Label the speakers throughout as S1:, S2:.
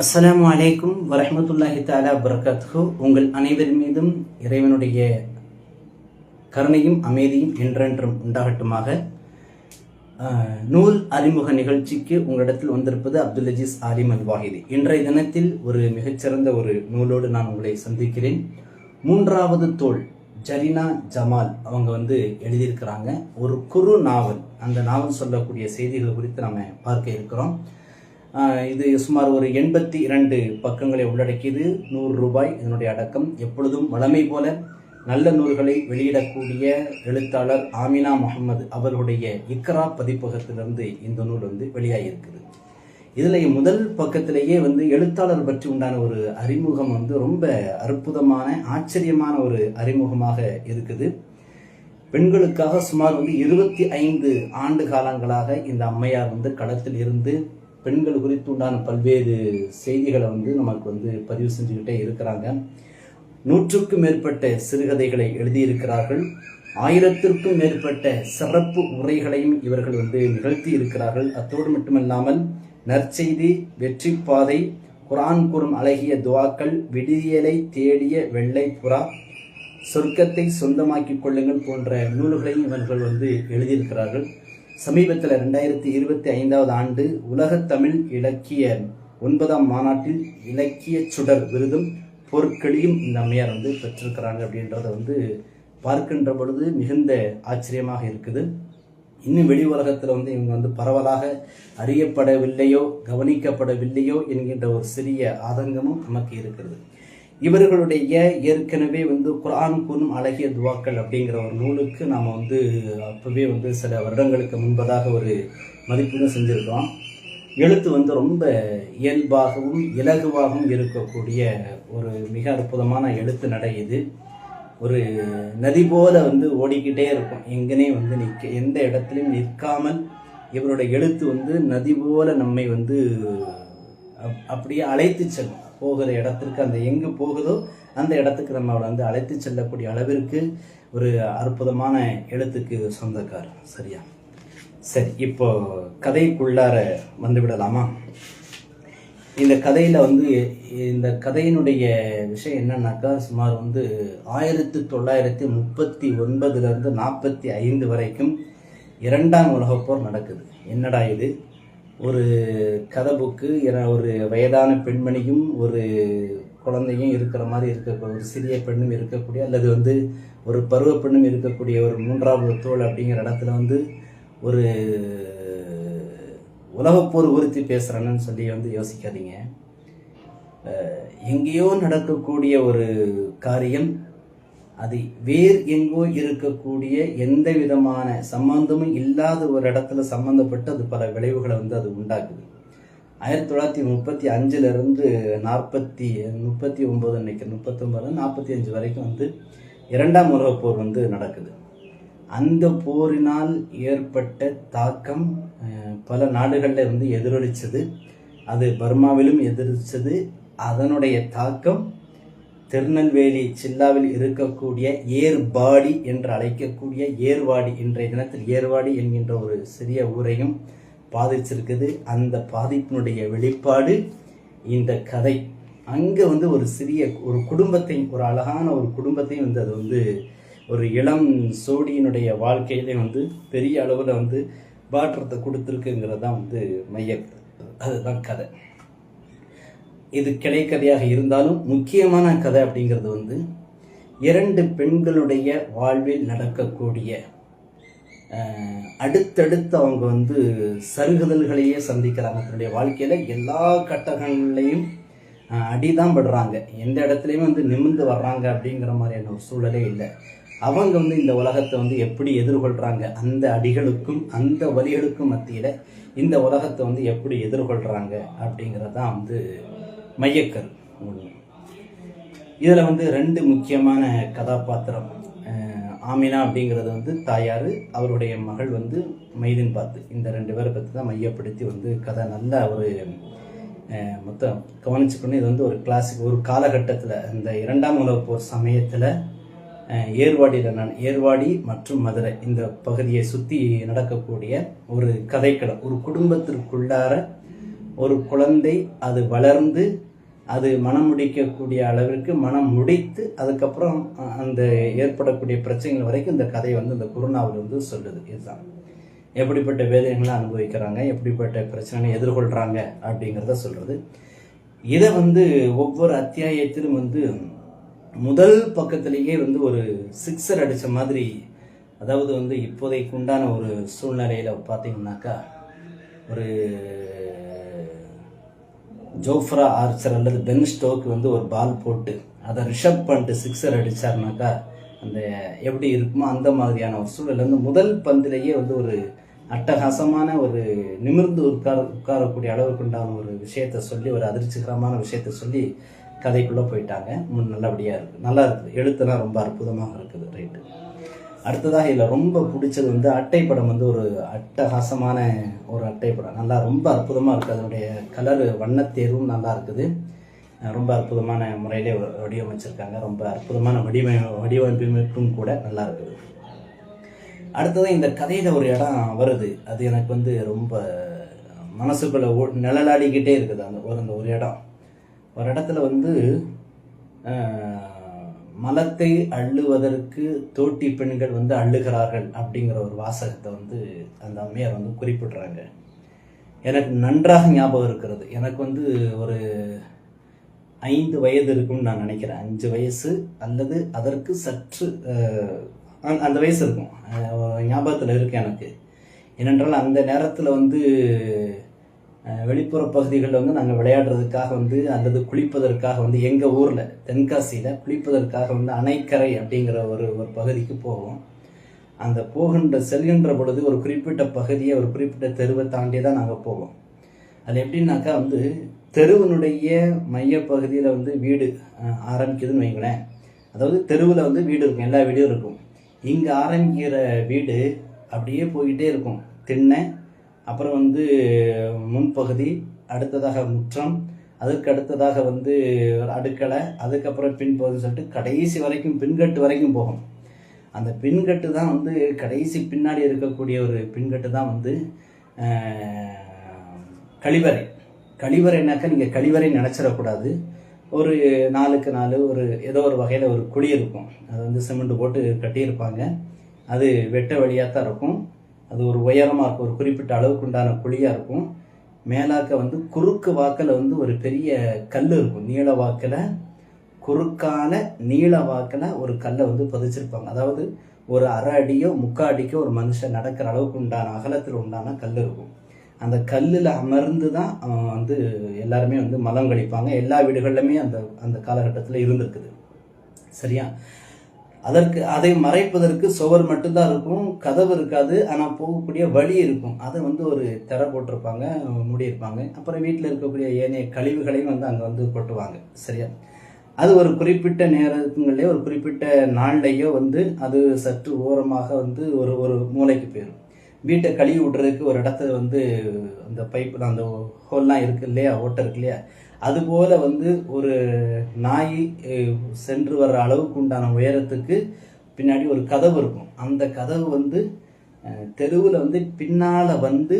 S1: அஸ்லாம் அலைக்கும் வரமத்துல்லாஹி தாலா பர்கத்ஹு உங்கள் அனைவர் மீதும் இறைவனுடைய கருணையும் அமைதியும் என்றென்றும் உண்டாகட்டுமாக. நூல் அறிமுக நிகழ்ச்சிக்கு உங்களிடத்தில் வந்திருப்பது அப்துல் அஜீஸ் ஆலிம் அல் வாஹிதி இன்றைய தினத்தில் ஒரு மிகச்சிறந்த ஒரு நூலோடு நான் உங்களை சந்திக்கிறேன். மூன்றாவது தோல் ஜரினா ஜமால் அவங்க வந்து எழுதியிருக்கிறாங்க. ஒரு குறு நாவல் அந்த நாவல் சொல்லக்கூடிய செய்திகள் குறித்து நம்ம பார்க்க இருக்கிறோம். இது சுமார் ஒரு எண்பத்தி இரண்டு பக்கங்களை உள்ளடக்கியது. நூறு ரூபாய் இதனுடைய அடக்கம். எப்பொழுதும் வளமை போல நல்ல நூல்களை வெளியிடக்கூடிய எழுத்தாளர் ஆமினா முகமது அவர்களுடைய இக்ரா பதிப்பகத்திலிருந்து இந்த நூல் வந்து வெளியாகியிருக்குது இதில் முதல் பக்கத்திலேயே வந்து எழுத்தாளர் பற்றி உண்டான ஒரு அறிமுகம் வந்து ரொம்ப அற்புதமான ஆச்சரியமான ஒரு அறிமுகமாக இருக்குது. பெண்களுக்காக சுமார் வந்து இருபத்தி ஐந்து ஆண்டு காலங்களாக இந்த அம்மையார் வந்து களத்தில் இருந்து பெண்கள் குறித்து உண்டான பல்வேறு செய்திகளை வந்து நமக்கு வந்து பதிவு செஞ்சுக்கிட்டே இருக்கிறாங்க. நூற்றுக்கும் மேற்பட்ட சிறுகதைகளை எழுதியிருக்கிறார்கள். ஆயிரத்திற்கும் மேற்பட்ட சிறப்பு உரைகளையும் இவர்கள் வந்து நிகழ்த்தி இருக்கிறார்கள். அத்தோடு மட்டுமல்லாமல் நற்செய்தி வெற்றி பாதை குரான் கூறும் அழகிய துவாக்கள் விடியலை தேடிய வெள்ளை புறா சொர்க்கத்தை சொந்தமாக்கிக் கொள்ளுங்கள் போன்ற நூல்களையும் இவர்கள் வந்து எழுதியிருக்கிறார்கள். சமீபத்தில் ரெண்டாயிரத்தி இருபத்தி ஐந்தாவது ஆண்டு உலகத் தமிழ் இலக்கிய ஒன்பதாம் மாநாட்டில் இலக்கிய சுடர் விருதும் பொருட்களையும் இந்த அம்மையார் வந்து பெற்றிருக்கிறாங்க அப்படின்றத வந்து பார்க்கின்ற பொழுது மிகுந்த ஆச்சரியமாக இருக்குது. இன்னும் வெளி உலகத்தில் வந்து இவங்க வந்து பரவலாக அறியப்படவில்லையோ கவனிக்கப்படவில்லையோ என்கின்ற ஒரு சிறிய ஆதங்கமும் நமக்கு இருக்கிறது இவர்களுடைய ஏற்கனவே வந்து குரான் கூறும் அழகிய துவாக்கள் அப்படிங்கிற ஒரு நூலுக்கு நாம் வந்து அப்போவே வந்து சில வருடங்களுக்கு முன்பதாக ஒரு மதிப்பீடு செஞ்சுருக்கோம் எழுத்து வந்து ரொம்ப இயல்பாகவும் இலகுவாகவும் இருக்கக்கூடிய ஒரு மிக அற்புதமான எழுத்து நடை இது. ஒரு நதி போல வந்து ஓடிக்கிட்டே இருக்கும். எங்கனே வந்து நிற்க எந்த இடத்துலையும் நிற்காமல் இவருடைய எழுத்து வந்து நதி போல நம்மை வந்து அப்- அப்படியே அழைத்து செல்லும். போகிற இடத்திற்கு அந்த எங்கு போகுதோ அந்த இடத்துக்கு நம்ம அவளை வந்து அழைத்து செல்லக்கூடிய அளவிற்கு ஒரு அற்புதமான எழுத்துக்கு சொந்தக்காரர் சரியா? சரி இப்போ கதைக்குள்ளார வந்து விடலாமா? இந்த கதையில் வந்து இந்த கதையினுடைய விஷயம் என்னன்னாக்கா சுமார் வந்து ஆயிரத்தி தொள்ளாயிரத்தி முப்பத்தி ஒன்பதுலேருந்து நாற்பத்தி ஐந்து வரைக்கும் இரண்டாம் உலகப்போர் நடக்குது. என்னடா இது? ஒரு கதை புக்கு ஏன்னா ஒரு வயதான பெண்மணியும் ஒரு குழந்தையும் இருக்கிற மாதிரி இருக்கக்கூடிய ஒரு சிறிய பெண்ணும் இருக்கக்கூடிய அல்லது வந்து ஒரு பருவ பெண்ணும் இருக்கக்கூடிய ஒரு மூன்றாவது தோல் அப்படிங்கிற இடத்துல வந்து ஒரு உலகப்போர் குறித்து பேசுகிறேன்னு சொல்லி வந்து யோசிக்காதீங்க. எங்கேயோ நடக்கக்கூடிய ஒரு காரியம் அது வேர் எங்கோ இருக்கக்கூடிய எந்த விதமான சம்பந்தமும் இல்லாத ஒரு இடத்துல சம்பந்தப்பட்டு அது பல விளைவுகளை வந்து அது உண்டாக்குது. ஆயிரத்தி தொள்ளாயிரத்தி முப்பத்தி அஞ்சுலேருந்து நாற்பத்தி முப்பத்தி ஒன்பது அன்னைக்கு முப்பத்தொம்பது நாற்பத்தி அஞ்சு வரைக்கும் வந்து இரண்டாம் உலகப் போர் வந்து நடக்குது. அந்த போரினால் ஏற்பட்ட தாக்கம் பல நாடுகளில் வந்து எதிரொலிச்சது. அது பர்மாவிலும் எதிரொலிச்சது. அதனுடைய தாக்கம் திருநெல்வேலி சில்லாவில் இருக்கக்கூடிய ஏர்பாடி என்று அழைக்கக்கூடிய ஏர்வாடி இன்றைய தினத்தில் ஏர்வாடி என்கின்ற ஒரு சிறிய ஊரையும் பாதிச்சிருக்குது. அந்த பாதிப்பினுடைய வெளிப்பாடு இந்த கதை. அங்கே வந்து ஒரு சிறிய ஒரு குடும்பத்தை ஒரு அழகான ஒரு குடும்பத்தையும் வந்து அது வந்து ஒரு இளம் சோடியினுடைய வாழ்க்கையிலே வந்து பெரிய அளவில் வந்து மாற்றத்தை கொடுத்துருக்குங்கிறது தான் வந்து மைய அதுதான் கதை. இது கிளைக்கதையாக இருந்தாலும் முக்கியமான கதை அப்படிங்கிறது வந்து இரண்டு பெண்களுடைய வாழ்வில் நடக்கக்கூடிய அடுத்தடுத்து அவங்க வந்து சருகுதல்களையே சந்திக்கிறாங்க தன்னுடைய வாழ்க்கையில் எல்லா கட்டங்கள்லையும் அடிதான் படுறாங்க. எந்த இடத்துலையும் வந்து நிமிர்ந்து வர்றாங்க அப்படிங்கிற மாதிரியான ஒரு சூழலே இல்லை. அவங்க வந்து இந்த உலகத்தை வந்து எப்படி எதிர்கொள்கிறாங்க அந்த அடிகளுக்கும் அந்த வழிகளுக்கும் மத்தியில் இந்த உலகத்தை வந்து எப்படி எதிர்கொள்கிறாங்க அப்படிங்கிறது தான் வந்து மையக்கரு. இதில் வந்து ரெண்டு முக்கியமான கதாபாத்திரம் ஆமினா அப்படிங்கிறது வந்து தாயார். அவருடைய மகள் வந்து மைதின் பாத்து. இந்த ரெண்டு பேரை பற்றி தான் மையப்படுத்தி வந்து கதை நல்ல ஒரு மொத்தம் கவனிச்சுக்கணும். இது வந்து ஒரு கிளாசிக் ஒரு காலகட்டத்தில் இந்த இரண்டாம் உலகப் போர் சமயத்தில் ஏர்வாடியில் நான் ஏர்வாடி மற்றும் மதுரை இந்த பகுதியை சுற்றி நடக்கக்கூடிய ஒரு கதைக்களம். ஒரு குடும்பத்திற்குள்ளார ஒரு குழந்தை அது வளர்ந்து அது மனம் முடிக்கக்கூடிய அளவிற்கு மனம் முடித்து அதுக்கப்புறம் அந்த ஏற்படக்கூடிய பிரச்சனைகள் வரைக்கும் இந்த கதை வந்து இந்த குருநாவல் வந்து சொல்லுது. இதுதான். எப்படிப்பட்ட வேதனைகளை அனுபவிக்கிறாங்க எப்படிப்பட்ட பிரச்சனைகளை எதிர்கொள்கிறாங்க அப்படிங்கிறத சொல்கிறது இதை வந்து ஒவ்வொரு அத்தியாயத்திலும் வந்து முதல் பக்கத்திலேயே வந்து ஒரு சிக்ஸர் அடித்த மாதிரி அதாவது வந்து இப்போதைக்கு உண்டான ஒரு சூழ்நிலையில் பார்த்தீங்கன்னாக்கா ஒரு ஜோஃப்ரா ஆர்ச்சர் அல்லது பென் ஸ்டோக் வந்து ஒரு பால் போட்டு அதை ரிஷப் பண்ணிட்டு சிக்ஸர் அடிச்சாருனாக்கா அந்த எப்படி இருக்குமோ அந்த மாதிரியான ஒரு சூழல் வந்து முதல் பந்திலேயே வந்து ஒரு அட்டகாசமான ஒரு நிமிர்ந்து உட்கார உட்காரக்கூடிய அளவுக்குண்டான ஒரு விஷயத்த சொல்லி ஒரு அதிர்ச்சிகரமான விஷயத்த சொல்லி கதைக்குள்ளே போயிட்டாங்க. ம், நல்லபடியாக இருக்குது நல்லா இருக்குது. எழுத்துலாம் ரொம்ப அற்புதமாக இருக்குது. ரைட்டு. அடுத்ததாக இதில் ரொம்ப பிடிச்சது வந்து அட்டைப்படம் வந்து ஒரு அட்டகாசமான ஒரு அட்டைப்படம் நல்லா ரொம்ப அற்புதமாக இருக்குது அதனுடைய கலர் வண்ணத்தேர்வும் நல்லா இருக்குது. ரொம்ப அற்புதமான முறையிலே வடிவமைச்சிருக்காங்க. ரொம்ப அற்புதமான வடிவ வடிவமைப்பும் கூட நல்லா இருக்குது. அடுத்தது இந்த கதையில் ஒரு இடம் வருது. அது எனக்கு வந்து ரொம்ப மனசுக்குள்ள ஓ- நிழலாடிக்கிட்டே இருக்குது. அந்த ஒரு அந்த ஒரு இடம். ஒரு இடத்துல வந்து மலத்தை அள்ளுவதற்கு தோட்டி பெண்கள் வந்து அள்ளுகிறார்கள் அப்படிங்கிற ஒரு வாசகத்தை வந்து அந்த அம்மையார் வந்து குறிப்பிடுறாங்க. எனக்கு நன்றாக ஞாபகம் இருக்கிறது. எனக்கு வந்து ஒரு ஐந்து வயது இருக்கும்னு நான் நினைக்கிறேன். அஞ்சு வயசு அல்லது அதற்கு சற்று அந்த- வயசு இருக்கும். ஞாபகத்தில் இருக்கு எனக்கு. ஏனென்றால் அந்த நேரத்தில் வந்து வெளிப்புற பகுதிகளில் வந்து நாங்கள் விளையாடுறதுக்காக வந்து அல்லது குளிப்பதற்காக வந்து எங்கள் ஊரில் தென்காசியில் குளிப்பதற்காக வந்து அணைக்கரை அப்படிங்கிற ஒரு ஒரு பகுதிக்கு போவோம். அந்த போகின்ற செல்கின்ற பொழுது ஒரு குறிப்பிட்ட பகுதியை ஒரு குறிப்பிட்ட தெருவை தாண்டி தான் நாங்கள் போவோம். அது எப்படின்னாக்கா வந்து தெருவினுடைய மையப்பகுதியில் வந்து வீடு ஆரம்பிக்குதுன்னு வைங்களேன். அதாவது தெருவில் வந்து வீடு இருக்கும் எல்லா வீடும் இருக்கும். இங்கே ஆரம்பிக்கிற வீடு அப்படியே போய்கிட்டே இருக்கும். திண்ணை அப்புறம் வந்து முன்பகுதி அடுத்ததாக முற்றம் அதுக்கு அடுத்ததாக வந்து அடுக்களை அதுக்கப்புறம் பின்பகுதின்னு சொல்லிட்டு கடைசி வரைக்கும் பின்கட்டு வரைக்கும் போகும். அந்த பின்கட்டு தான் வந்து கடைசி பின்னாடி இருக்கக்கூடிய ஒரு பின்கட்டு தான் வந்து கழிவறை. கழிவறைனாக்கா நீங்கள் கழிவறை நினச்சிடக்கூடாது. ஒரு நாலுக்கு நாலு ஒரு ஏதோ ஒரு வகையில் ஒரு குழி இருக்கும். அது வந்து சிமெண்ட் போட்டு கட்டியிருப்பாங்க. அது வெட்ட வழியாக தான் இருக்கும். அது ஒரு உயரமாக இருக்கும் ஒரு குறிப்பிட்ட அளவுக்கு உண்டான குழியாக இருக்கும். மேலாக்க வந்து குறுக்கு வாக்கில் வந்து ஒரு பெரிய கல் இருக்கும் நீள வாக்கில். குறுக்கான நீள வாக்கில் ஒரு கல்லை வந்து பதிச்சிருப்பாங்க. அதாவது ஒரு அரை அடியோ முக்கா அடிக்கோ ஒரு மனுஷன் நடக்கிற அளவுக்கு உண்டான அகலத்தில் உண்டான கல் இருக்கும். அந்த கல்லில் அமர்ந்து தான் அவன் வந்து எல்லாருமே வந்து மலம் கழிப்பாங்க. எல்லா வீடுகள்லையுமே அந்த அந்த காலகட்டத்தில் இருந்திருக்குது. சரியா? அதற்கு அதை மறைப்பதற்கு சுவர் மட்டும்தான் இருக்கும் கதவு இருக்காது ஆனால் போகக்கூடிய வழி இருக்கும். அதை வந்து ஒரு திற போட்டிருப்பாங்க மூடியிருப்பாங்க. அப்புறம் வீட்டில் இருக்கக்கூடிய ஏனைய கழிவுகளையும் வந்து அங்கே வந்து கொட்டுவாங்க. சரியா? அது ஒரு குறிப்பிட்ட நேரத்துங்களே ஒரு குறிப்பிட்ட நாள்லையோ வந்து அது சற்று ஓரமாக வந்து ஒரு ஒரு மூலைக்கு போயிடும். வீட்டை கழுவி விடுறதுக்கு ஒரு இடத்துல வந்து அந்த பைப்பில் அந்த ஹோல்லாம் இருக்கு இல்லையா? ஓட்டை இருக்கு இல்லையா? அதுபோல வந்து ஒரு நாய் சென்று வர்ற அளவுக்கு உண்டான உயரத்துக்கு பின்னாடி ஒரு கதவு இருக்கும். அந்த கதவு வந்து தெருவில் வந்து பின்னால் வந்து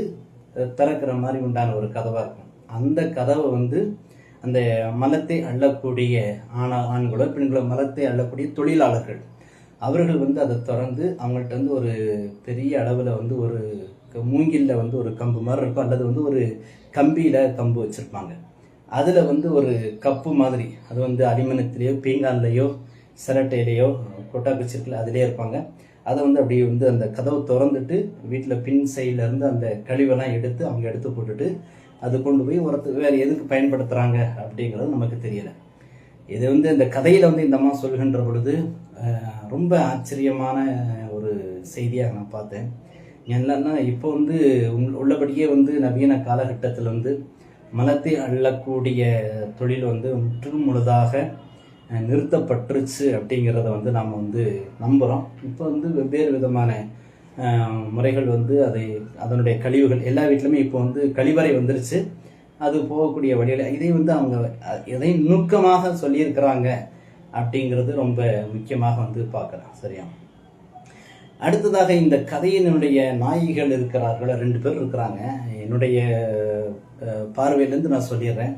S1: திறக்கிற மாதிரி உண்டான ஒரு கதவாக இருக்கும். அந்த கதவை வந்து அந்த மலத்தை அள்ளக்கூடிய ஆணா ஆண்களோ பெண்களோ மலத்தை அள்ளக்கூடிய தொழிலாளர்கள் அவர்கள் வந்து அதை திறந்து அவங்கள்ட்ட வந்து ஒரு பெரிய அளவில் வந்து ஒரு மூங்கிலில் மூங்கில்ல வந்து ஒரு கம்பு மாதிரி இருக்கும். அல்லது வந்து ஒரு கம்பியில் கம்பு வச்சுருப்பாங்க. அதில் வந்து ஒரு கப்பு மாதிரி. அது வந்து அலிமனத்திலேயோ பீங்கான்லேயோ சிரட்டையிலையோ கொட்டா இருக்குல்ல அதிலே இருப்பாங்க. அதை வந்து அப்படியே வந்து அந்த கதவை திறந்துட்டு வீட்டில் பின் சைட்லேருந்து அந்த கழிவெல்லாம் எடுத்து அவங்க எடுத்து போட்டுட்டு அது கொண்டு போய் ஒருத்தர் வேறு எதுக்கு பயன்படுத்துகிறாங்க அப்படிங்கிறது நமக்கு தெரியலை. இது வந்து இந்த கதையில் வந்து இந்த அம்மா சொல்கின்ற பொழுது ரொம்ப ஆச்சரியமான ஒரு செய்தியாக நான் பார்த்தேன். என்னன்னா இப்போ வந்து உள்ளபடியே வந்து நவீன காலகட்டத்தில் வந்து மனத்தை அள்ளக்கூடிய தொழில் வந்து முற்றிலும் முழுதாக நிறுத்தப்பட்டுருச்சு அப்படிங்கிறத வந்து நாம் வந்து நம்புகிறோம் இப்போ வந்து வெவ்வேறு விதமான முறைகள் வந்து அதை அதனுடைய கழிவுகள் எல்லா வீட்லையுமே இப்போ வந்து கழிவறை வந்துருச்சு. அது போகக்கூடிய வழியில் இதை வந்து அவங்க எதை நுணுக்கமாக சொல்லியிருக்கிறாங்க அப்படிங்கிறது ரொம்ப முக்கியமாக வந்து பார்க்குறேன் சரியா? அடுத்ததாக இந்த கதையினுடைய நாயகிகள் இருக்கிறார்கள்? ரெண்டு பேர் இருக்கிறாங்க. என்னுடைய பார்வையிலேருந்து நான் சொல்லிடுறேன்.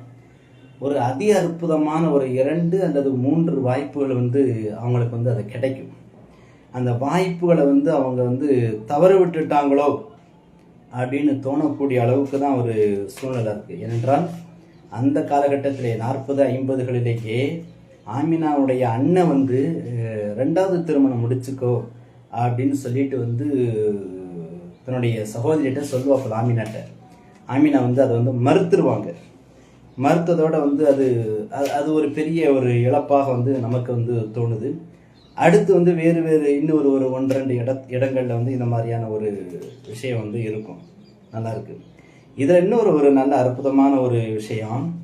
S1: ஒரு அதி அற்புதமான ஒரு இரண்டு அல்லது மூன்று வாய்ப்புகள் வந்து அவங்களுக்கு வந்து அது கிடைக்கும். அந்த வாய்ப்புகளை வந்து அவங்க வந்து தவறு விட்டுட்டாங்களோ அப்படின்னு தோணக்கூடிய அளவுக்கு தான் ஒரு சூழ்நிலை இருக்குது ஏனென்றால் அந்த காலகட்டத்திலே நாற்பது ஐம்பதுகளிலேயே ஆமினாவுடைய அண்ணன் வந்து ரெண்டாவது திருமணம் முடிச்சுக்கோ அப்படின்னு சொல்லிட்டு வந்து தன்னுடைய சகோதரிகிட்ட சொல்லுவாப்பில் ஆமினாட்ட. ஆமினா வந்து அதை வந்து மறுத்துருவாங்க. மறுத்ததோட வந்து அது அது- அது ஒரு பெரிய ஒரு இழப்பாக வந்து நமக்கு வந்து தோணுது. அடுத்து வந்து வேறு வேறு இன்னொரு ஒரு ஒன்று ரெண்டு இட இடங்களில் வந்து இந்த மாதிரியான ஒரு விஷயம் வந்து இருக்கும். நல்லாயிருக்கு இதில் இன்னொரு ஒரு நல்ல அற்புதமான ஒரு விஷயம்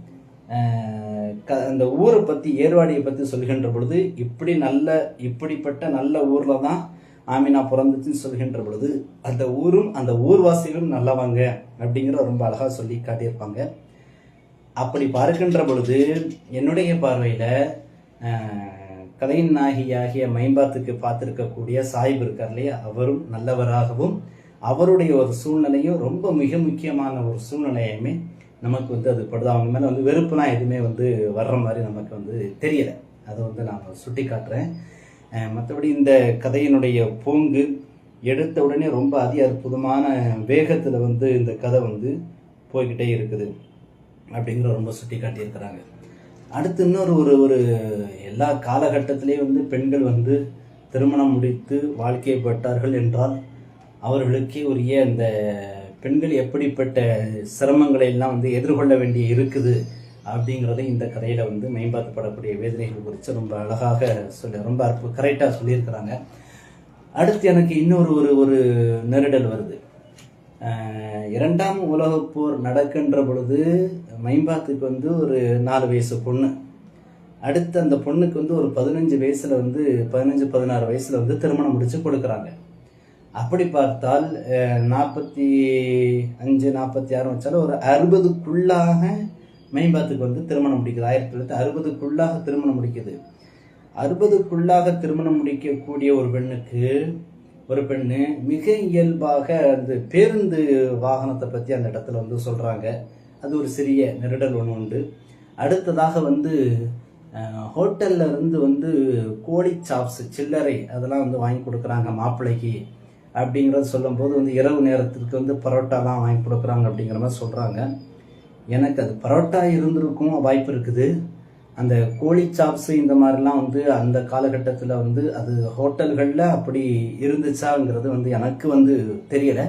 S1: க அந்த ஊரை பற்றி ஏர்வாடியை பற்றி சொல்கின்ற பொழுது இப்படி நல்ல இப்படிப்பட்ட நல்ல ஊரில் தான் ஆமினா பிறந்துச்சுன்னு சொல்கின்ற பொழுது அந்த ஊரும் அந்த ஊர்வாசிகளும் நல்லவங்க அப்படிங்கிற ரொம்ப அழகாக சொல்லி காட்டியிருப்பாங்க. அப்படி பார்க்கின்ற பொழுது என்னுடைய பார்வையில் கதையின் நாயகியாகிய மைம்பாத்துக்கு பார்த்துருக்கக்கூடிய சாஹிப் இருக்கார் இல்லையா அவரும் நல்லவராகவும் அவருடைய ஒரு சூழ்நிலையும் ரொம்ப மிக முக்கியமான ஒரு சூழ்நிலையுமே நமக்கு வந்து அது படுது. அவங்க மேலே வந்து வெறுப்புலாம் எதுவுமே வந்து வர்ற மாதிரி நமக்கு வந்து தெரியலை. அதை வந்து நான் சுட்டி காட்டுறேன் மற்றபடி இந்த கதையினுடைய போங்கு எடுத்த உடனே ரொம்ப அதி அற்புதமான வேகத்தில் வந்து இந்த கதை வந்து போய்கிட்டே இருக்குது அப்படிங்கிற ரொம்ப சுட்டி காட்டியிருக்கிறாங்க அடுத்து இன்னொரு ஒரு ஒரு எல்லா காலகட்டத்திலேயும் வந்து பெண்கள் வந்து திருமணம் முடித்து வாழ்க்கைப்பட்டார்கள் என்றால் அவர்களுக்கே உரிய அந்த பெண்கள் எப்படிப்பட்ட சிரமங்களை எல்லாம் வந்து எதிர்கொள்ள வேண்டிய இருக்குது அப்படிங்கிறது இந்த கதையில் வந்து மேம்பாட்டுப்படக்கூடிய வேதனைகள் குறித்து ரொம்ப அழகாக சொல்லி ரொம்ப அற்பு கரெக்டாக சொல்லியிருக்கிறாங்க. அடுத்து எனக்கு இன்னொரு ஒரு ஒரு நெருடல் வருது. இரண்டாம் உலகப் போர் நடக்கின்ற பொழுது மைம்பாத்துக்கு வந்து ஒரு நாலு வயசு பொண்ணு. அடுத்து அந்த பொண்ணுக்கு வந்து ஒரு பதினஞ்சு வயசில் வந்து பதினஞ்சு பதினாறு வயசில் வந்து திருமணம் முடித்து கொடுக்குறாங்க. அப்படி பார்த்தால் நாற்பத்தி அஞ்சு நாற்பத்தி ஆறு வச்சாலும் ஒரு அறுபதுக்குள்ளாக மேம்பாத்துக்கு வந்து திருமணம் முடிக்குது. ஆயிரத்தி தொள்ளாயிரத்தி அறுபதுக்குள்ளாக திருமணம் முடிக்குது. அறுபதுக்குள்ளாக திருமணம் முடிக்கக்கூடிய ஒரு பெண்ணுக்கு ஒரு பெண்ணு மிக இயல்பாக அந்த பேருந்து வாகனத்தை பற்றி அந்த இடத்துல வந்து சொல்கிறாங்க அது ஒரு சிறிய நெருடல் ஒன்று உண்டு. அடுத்ததாக வந்து ஹோட்டலில் இருந்து வந்து கோழி சாப்ஸ் சில்லறை அதெல்லாம் வந்து வாங்கி கொடுக்குறாங்க மாப்பிள்ளைக்கு. அப்படிங்கிறத சொல்லும்போது வந்து இரவு நேரத்திற்கு வந்து பரோட்டாலாம் வாங்கி கொடுக்குறாங்க அப்படிங்கிற மாதிரி சொல்கிறாங்க எனக்கு அது பரோட்டா இருந்திருக்கும் வாய்ப்பு இருக்குது. அந்த கோழி சாப்ஸு இந்த மாதிரிலாம் வந்து அந்த காலகட்டத்தில் வந்து அது ஹோட்டல்களில் அப்படி இருந்துச்சாங்கிறது வந்து எனக்கு வந்து தெரியலை.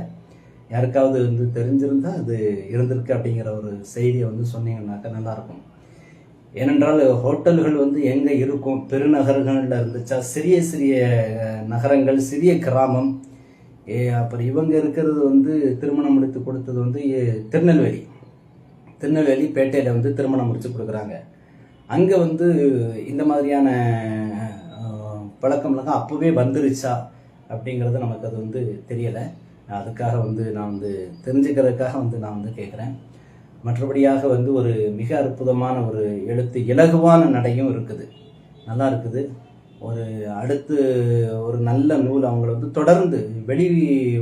S1: யாருக்காவது வந்து தெரிஞ்சிருந்தால் அது இருந்திருக்கு அப்படிங்கிற ஒரு செய்தியை வந்து சொன்னீங்கன்னாக்கா நல்லாயிருக்கும். ஏனென்றால் ஹோட்டல்கள் வந்து எங்கே இருக்கும்? பெருநகரங்களில் இருந்துச்சா? சிறிய சிறிய நகரங்கள் சிறிய கிராமம். ஏ, அப்புறம் இவங்க இருக்கிறது வந்து திருமணம் முடித்து கொடுத்தது வந்து திருநெல்வேலி. திருநெல்வேலி பேட்டையில் வந்து திருமணம் முடிச்சு கொடுக்குறாங்க. அங்கே வந்து இந்த மாதிரியான பழக்கம்லாம் அப்போவே வந்துருச்சா அப்படிங்கிறது நமக்கு அது வந்து தெரியலை. அதுக்காக வந்து நான் வந்து தெரிஞ்சுக்கிறதுக்காக வந்து நான் வந்து கேட்குறேன் மற்றபடியாக வந்து ஒரு மிக அற்புதமான ஒரு எழுத்து இலகுவான நடையும் இருக்குது. நல்லா இருக்குது. ஒரு அடுத்து ஒரு நல்ல நூல் அவங்கள வந்து தொடர்ந்து வெளி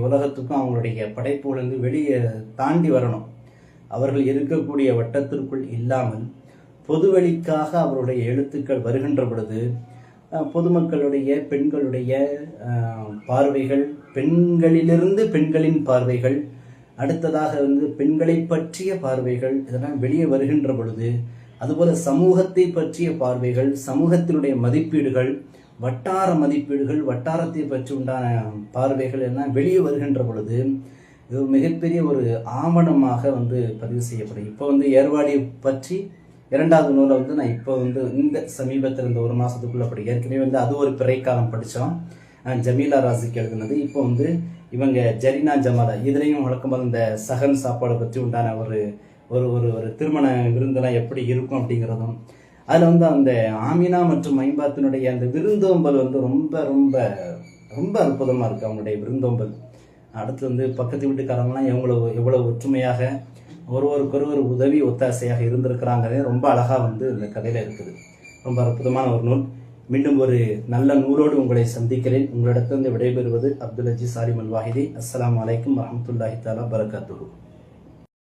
S1: உலகத்துக்கும் அவங்களுடைய படைப்புகள் வந்து வெளியே தாண்டி வரணும். அவர்கள் இருக்கக்கூடிய வட்டத்திற்குள் இல்லாமல் பொதுவெளிக்காக அவருடைய எழுத்துக்கள் வருகின்ற பொழுது பொதுமக்களுடைய பெண்களுடைய பார்வைகள் பெண்களிலிருந்து பெண்களின் பார்வைகள் அடுத்ததாக வந்து பெண்களை பற்றிய பார்வைகள் இதெல்லாம் வெளியே வருகின்ற பொழுது அதுபோல சமூகத்தை பற்றிய பார்வைகள் சமூகத்தினுடைய மதிப்பீடுகள் வட்டார மதிப்பீடுகள் வட்டாரத்தை பற்றி உண்டான பார்வைகள் எல்லாம் வெளியே வருகின்ற பொழுது இது ஒரு மிகப்பெரிய ஒரு ஆவணமாக வந்து பதிவு செய்யப்படும் இப்போ வந்து ஏர்வாடி பற்றி இரண்டாவது நூலை வந்து நான் இப்போ வந்து இந்த சமீபத்தில் இந்த ஒரு மாதத்துக்குள்ளே படி ஏற்கனவே வந்து அது ஒரு பிறைக்காலம் படித்தோம் ஜமீலா ராசிக்கு எழுதுனது. இப்போ வந்து இவங்க ஜரினா ஜமாலா இதுலேயும் வழக்கமாக இந்த சகன் சாப்பாடை பற்றி உண்டான ஒரு ஒரு ஒரு ஒரு திருமண விருந்தெல்லாம் எப்படி இருக்கும் அப்படிங்கிறதும் அதில் வந்து அந்த ஆமினா மற்றும் மைம்பாத்தினுடைய அந்த விருந்தோம்பல் வந்து ரொம்ப ரொம்ப ரொம்ப அற்புதமாக இருக்குது அவங்களுடைய விருந்தோம்பல். அடுத்து வந்து பக்கத்து வீட்டுக்காரங்களாம் எவ்வளவு எவ்வளவு ஒற்றுமையாக ஒருவருக்கொருவர் உதவி ஒத்தாசையாக இருந்திருக்கிறாங்கிறதே ரொம்ப அழகாக வந்து இந்த கதையில் இருக்குது. ரொம்ப அற்புதமான ஒரு நூல். மீண்டும் ஒரு நல்ல நூலோடு உங்களை சந்திக்கிறேன். உங்களிடத்திலிருந்து விடைபெறுவது அப்துல் அஜீஸ் சாலிம் அல் வாஹிதி. அஸ்லாம் வலைக்கம் வரமத்துல்லாஹி தாலா பரகாத்துஹு